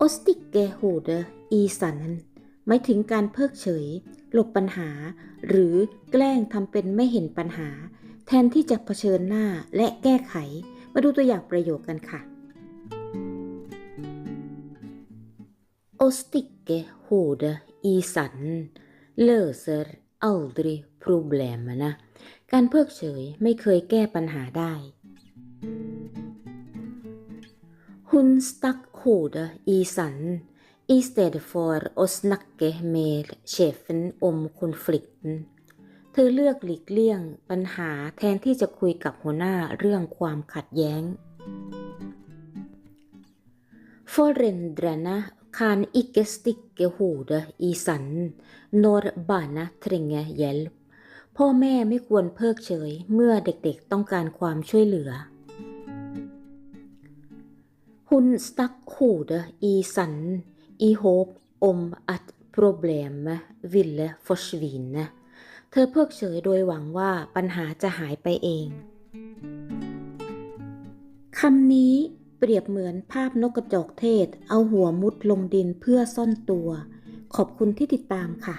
โอสติกเกโฮเดอีสันหมายถึงการเพิกเฉย หลบปัญหา หรือแกล้งทำเป็นไม่เห็นปัญหา แทนที่จะเผชิญหน้าและแก้ไข มาดูตัวอย่างประโยคกันค่ะโอสติกเกโฮเดอีสันเลเซอร์อัลดรีพรูเบลมนะการเพิกเฉยไม่เคยแก้ปัญหาได้ Hun stakk hodet i sanden i stedet for å snakke med sjefen om konflikten เธอเลือกหลีกเลี่ยงปัญหาแทนที่จะคุยกับหัวหน้าเรื่องความขัดแย้ง Foreldrene kan ikke stikke hodet i sanden når barna trenger hjelp พ่อแม่ไม่ควรเพิกเฉยเมื่อเด็กๆต้องการความช่วยเหลือ Hun stakk hodet i sanden i håp om at problemet ville forsvinne เธอเพิกเฉยโดยหวังว่าปัญหาจะหายไปเอง คำนี้เปรียบเหมือนภาพนกกระจอกเทศ เอาหัวมุดลงดินเพื่อซ่อนตัว ขอบคุณที่ติดตามค่ะ